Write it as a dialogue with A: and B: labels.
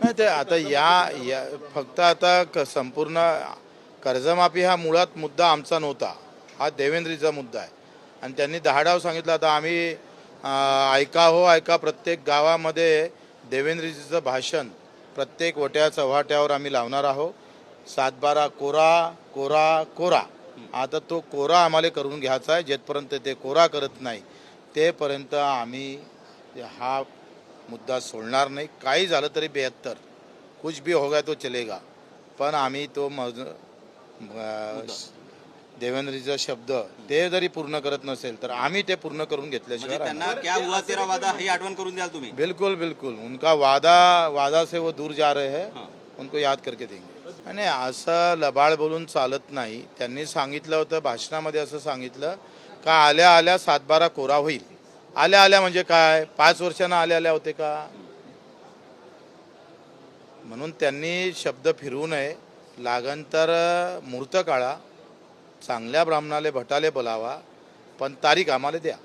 A: नाही ते आता या या फक्त आता क- संपूर्ण कर्जमाफी हा मुळात मुद्दा आमचा नव्हता. हा देवेंद्रीचा मुद्दा आहे. आणि त्यांनी दहाडाव सांगितलं आता आम्ही ऐका हो ऐका प्रत्येक गावामध्ये देवेंद्रजीचं भाषण प्रत्येक वट्या चव्हाट्यावर आम्ही लावणार आहोत. सातबारा कोरा कोरा कोरा. आता तो कोरा आम्हाला करून घ्यायचा आहे. जेथपर्यंत ते कोरा करत नाही तेपर्यंत आम्ही हा मुद्दा सोडणार नाही. काही झालं तरी बेहत्तर. कुछ भी होगा तो चलेगा. पण आम्ही तो मज देवेंद्रजीचा शब्द ते जरी पूर्ण करत नसेल तर आम्ही ते पूर्ण करून
B: म्हणजे
A: घेतल्याशिवाय
B: त्यांना
A: राहणार.
B: क्या हुआ तेरा वादा ही आठवण करून द्याल तुम्ही?
A: बिल्कुल बिल्कुल. उनका वादा वादा से वो दूर जा रहे हैं. उनको याद करके देंगे. आणि असं लबाड बोलून चालत नाही. त्यांनी सांगितलं होतं भाषणामध्ये असं सांगितलं का आल्या आल्या सातबारा कोरा होईल. आल्या आल्या म्हणजे काय? पाच वर्षानं आल्या आल्या होते का? म्हणून त्यांनी शब्द फिरवू नये. लागन तर मूर्त काळा चांगल्या ब्राह्मणाले भटाले बोलावा. पण तारीख आम्हाला द्या.